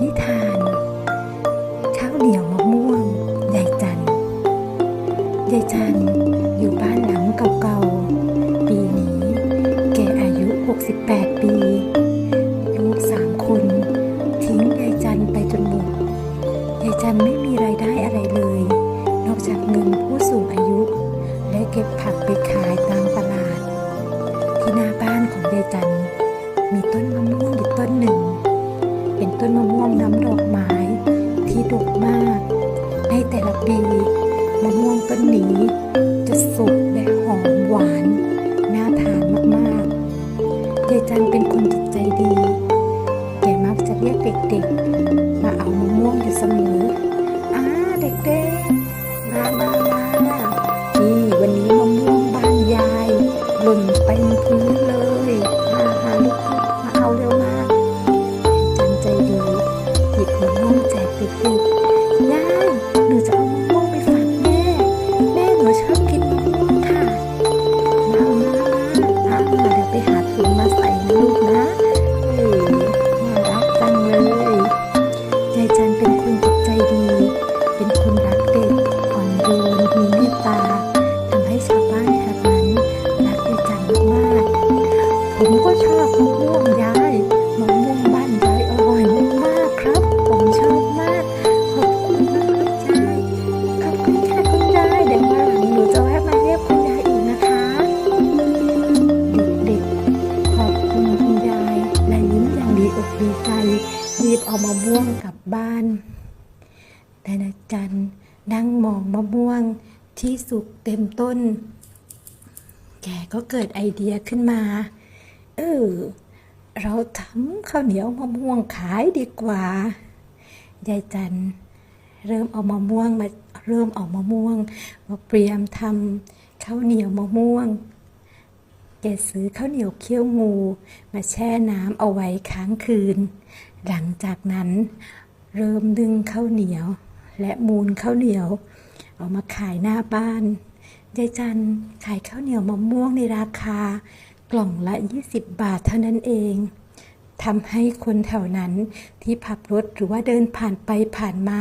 นิทาน ข้าวเหนียวมะม่วงยายจันยายจันอยู่บ้านหลังเก่าๆ ปีนี้ แกอายุ 68 ปี ลูกสามคน ทิ้งยายจันไปจนหมดยายจันไม่มีรายได้อะไรเลย นอกจากเงินผู้สูงอายุ และเก็บผักไปขายตามตลาด ที่หน้าบ้านของยายจันมีต้นมะม่วงอยู่ต้นหนึ่ง เป็นต้นมะม่วงน้ำดอกไม้ที่ดกมาก ในแต่ละปีมะม่วงต้นนี้จะสุกและหอมหวาน น่าทานมากๆยายจันเป็นคนจิตใจดีแกมักจะเรียกเด็กๆ มาเอามะม่วงอยู่เสมออ้าเด็กๆ เด็กๆยายหนูจะเอาโมงไปฝากแม่ แม่หนูชอบกินมะม่วงค่ะมามามาอะเดี๋ยวไปหาถุงมาใส่นะลูกนะเออน่ารักจังเลยยายจันเป็นคนจิตใจดี เป็นคน รีบเอามะม่วงกลับบ้าน แต่นาจันนั่งมองมะม่วงที่สุกเต็มต้น แกก็เกิดไอเดียขึ้นมา เออ เราทำข้าวเหนียวมะม่วงขายดีกว่ายายจันเริ่มเอามะม่วงมาเริ่มเอามะม่วง มาเตรียมทำข้าวเหนียวมะม่วงแกซื้อข้าวเหนียวเคี่ยวงู มาแช่น้ำเอาไว้ค้างคืน หลังจากนั้นเริ่มนึ่งข้าวเหนียว และมูลข้าวเหนียว เอามาขายหน้าบ้านยายจันขายข้าวเหนียวมะม่วงในราคากล่องละ 20 บาทเท่านั้นเองทำให้คนแถวนั้นที่ขับรถหรือว่าเดินผ่านไปผ่านมา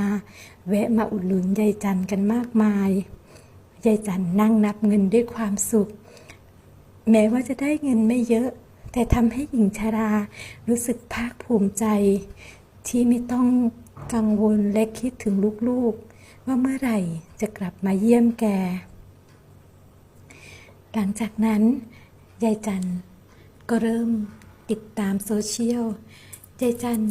แวะมาอุดหนุนยายจันกันมากมายยายจันนั่งนับเงินด้วยความสุข แม้ว่าจะได้เงินไม่เยอะ แต่ทำให้หญิงชารารู้สึกภาคภูมิใจ ที่ไม่ต้องกังวลและคิดถึงลูกๆ ว่าเมื่อไหร่จะกลับมาเยี่ยมแก หลังจากนั้น ยายจันก็เริ่มติดตามโซเชียล ยายจัน